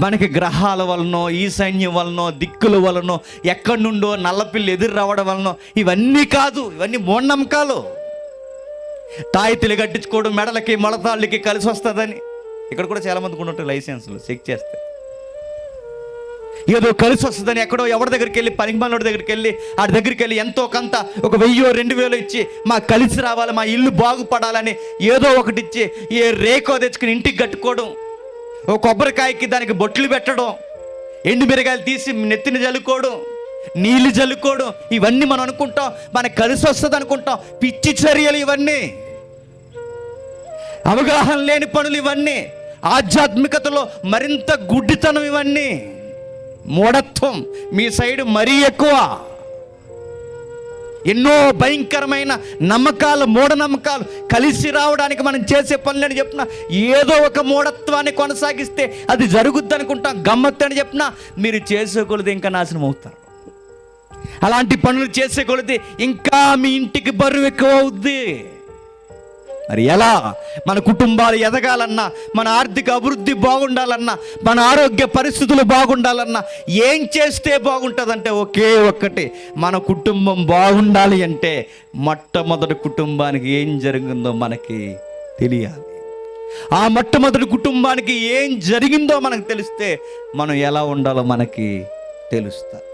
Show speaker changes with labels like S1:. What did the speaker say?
S1: మనకి గ్రహాల వలనో ఈ సైన్యం వలనో దిక్కుల వలనో ఎక్కడి నుండో నల్లపిల్లి ఎదురు రావడం వలనో ఇవన్నీ కాదు ఇవన్నీ మూఢనమ్మకాలు. తాయితీలు కట్టించుకోవడం మెడలకి మొలతాళ్ళకి కలిసి వస్తుందని. ఇక్కడ కూడా చాలామంది ఉంటారు లైసెన్సులు చెక్ చేస్తే. ఏదో కలిసి వస్తుందని ఎక్కడో ఎవరి దగ్గరికి వెళ్ళి పనికిమాలోడి దగ్గరికి వెళ్ళి ఆడి దగ్గరికి వెళ్ళి ఎంతో కొంత ఒక వెయ్యో రెండు వేలు ఇచ్చి మా కలిసి రావాలి మా ఇల్లు బాగుపడాలని ఏదో ఒకటి ఇచ్చి ఏ రేకో తెచ్చుకుని ఇంటికి కట్టుకోవడం. ఓ కొబ్బరికాయకి దానికి బొట్లు పెట్టడం ఎండు మిరగాయలు తీసి నెత్తిని జల్లుకోవడం నీళ్ళు జల్లుకోవడం ఇవన్నీ మనం అనుకుంటాం మనకు కలిసి వస్తుంది అనుకుంటాం. పిచ్చి చర్యలు ఇవన్నీ. అవగాహన లేని పనులు ఇవన్నీ. ఆధ్యాత్మికతలో మరింత గుడ్డితనం ఇవన్నీ. మూఢత్వం మీ సైడ్ మరీ ఎక్కువ. ఎన్నో భయంకరమైన నమ్మకాలు మూఢనమ్మకాలు కలిసి రావడానికి మనం చేసే పనులని చెప్పిన ఏదో ఒక మూఢత్వాన్ని కొనసాగిస్తే అది జరుగుద్ది అనుకుంటాం. గమ్మత్తు అని చెప్పినా మీరు చేసే కొలది ఇంకా నాశనం అవుతారు. అలాంటి పనులు చేసే కొలది ఇంకా మీ ఇంటికి బరువు ఎక్కువ అవుద్ది. మరి ఎలా? మన కుటుంబాలు ఎదగాలన్నా మన ఆర్థిక అభివృద్ధి బాగుండాలన్నా మన ఆరోగ్య పరిస్థితులు బాగుండాలన్నా ఏం చేస్తే బాగుంటుందంటే ఒకే ఒక్కటి మన కుటుంబం బాగుండాలి అంటే మొట్టమొదటి కుటుంబానికి ఏం జరిగిందో మనకి తెలియాలి. ఆ మొట్టమొదటి కుటుంబానికి ఏం జరిగిందో మనకు తెలిస్తే మనం ఎలా ఉండాలో మనకి తెలుస్తుంది